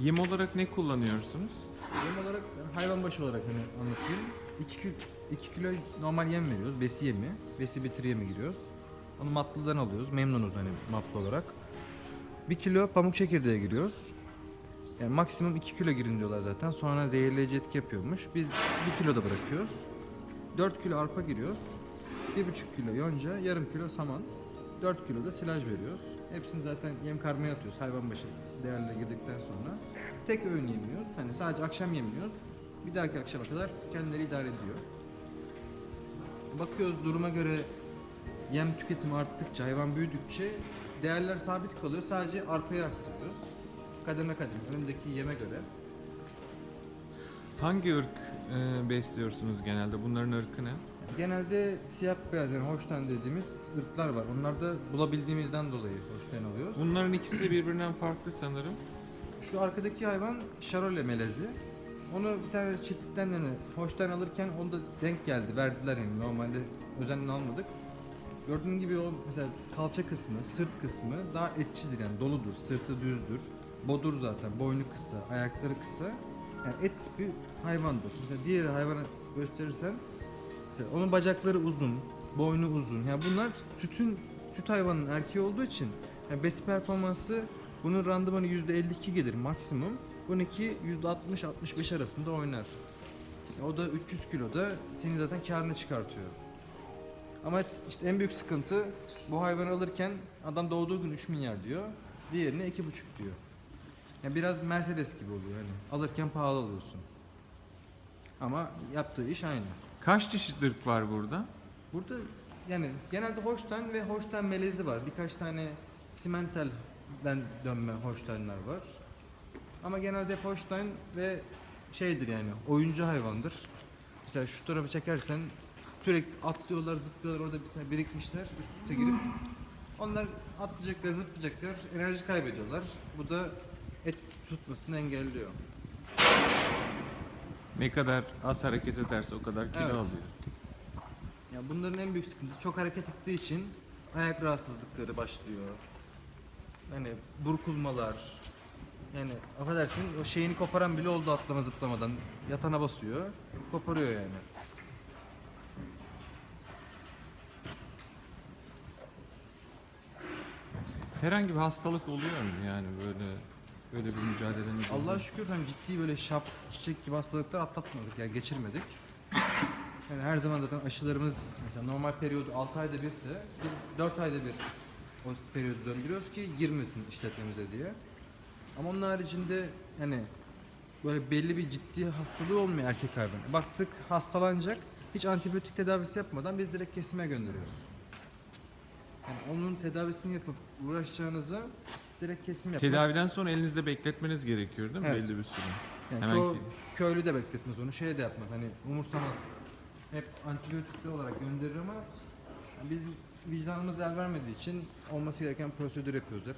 Yem olarak ne kullanıyorsunuz? Yem olarak yani hayvan başı olarak hani anlatayım. 2 kilo, 2 kilo normal yem veriyoruz. Besi yemi. Besi bitir yemi giriyoruz. Onu matlıdan alıyoruz. Memnunuz hani matlı olarak. 1 kilo pamuk çekirdeğe giriyoruz. Yani maksimum 2 kilo girin diyorlar zaten. Sonra zehirleyici etki yapıyormuş. Biz 1 kilo da bırakıyoruz. 4 kilo arpa giriyoruz. 1,5 kilo yonca, yarım kilo saman. 4 kilo da silaj veriyoruz. Hepsini zaten yem karmaya atıyoruz hayvan başı değerle girdikten sonra. Tek öğün yemiyoruz. Hani sadece akşam yemiyoruz. Bir dahaki akşama kadar kendileri idare ediyor. Bakıyoruz duruma göre yem tüketimi arttıkça, hayvan büyüdükçe değerler sabit kalıyor. Sadece arpayı arttırıyoruz. Kademe kademe önündeki yeme göre. Hangi ırk e, besliyorsunuz genelde? Bunların ırkı ne? Genelde siyah beyaz yani hoştan dediğimiz ırklar var. Onlar da bulabildiğimizden dolayı hoştan alıyoruz. Bunların ikisi birbirinden farklı sanırım. Şu arkadaki hayvan şarole melezi. Onu bir tane çiftlikten yani hoştan alırken onu da denk geldi. Verdiler yani normalde özenle almadık. Gördüğün gibi o mesela kalça kısmı, sırt kısmı daha etçidir yani doludur. Sırtı düzdür. Bodur zaten. Boynu kısa, ayakları kısa. Yani et tipi hayvandır. Mesela diğer hayvanı gösterirsen mesela onun bacakları uzun, boynu uzun. Yani bunlar sütün süt hayvanının erkeği olduğu için yani besi performansı bunun randımanı %52 gelir maksimum. Bununki %60-65 arasında oynar. O da 300 kiloda senin zaten karını çıkartıyor. Ama işte en büyük sıkıntı bu hayvanı alırken adam doğduğu gün 3 milyar diyor. Diğerine 2,5 diyor. Yani biraz Mercedes gibi oluyor hani. Alırken pahalı alıyorsun. Ama yaptığı iş aynı. Kaç çeşit ırk var burada? Burada yani genelde Holstein ve Holstein melezi var. Birkaç tane Simmental'den dönme Holstein'ler var. Ama genelde hep ve şeydir yani oyuncu hayvandır. Mesela şu tarafı çekersen sürekli atlıyorlar, zıplıyorlar orada mesela birikmişler üst üste girip onlar atlayacaklar, zıplayacaklar, enerji kaybediyorlar. Bu da et tutmasını engelliyor. Ne kadar az hareket ederse o kadar kilo Evet. alıyor. Ya bunların en büyük sıkıntısı çok hareket ettiği için ayak rahatsızlıkları başlıyor. Yani burkulmalar. Yani affedersin o şeyini koparan bile oldu atlama zıplamadan. Yatana basıyor. Koparıyor yani. Herhangi bir hastalık oluyor mu yani böyle böyle bir mücadelenin? Allah'a şükür hani ciddi böyle şap, çiçek gibi hastalıklar atlatmadık yani geçirmedik. Yani her zaman zaten aşılarımız mesela normal periyodu 6 ayda birse biz 4 ayda bir o periyodu döndürüyoruz ki girmesin işletmemize diye. Ama onun haricinde hani böyle belli bir ciddi hastalığı olmuyor erkek hayvan. Baktık hastalanacak hiç antibiyotik tedavisi yapmadan biz direkt kesime gönderiyoruz. Yani onun tedavisini yapıp uğraşacağınıza direkt kesim yapmak. Tedaviden sonra elinizde bekletmeniz gerekiyor değil mi Evet. belli bir süre? Yani Hemen çoğu ki- köylü de bekletmez onu, şey de yapmaz hani umursamaz. Hep antibiyotikli olarak gönderir ama biz vicdanımız el vermediği için olması gereken prosedür yapıyoruz hep.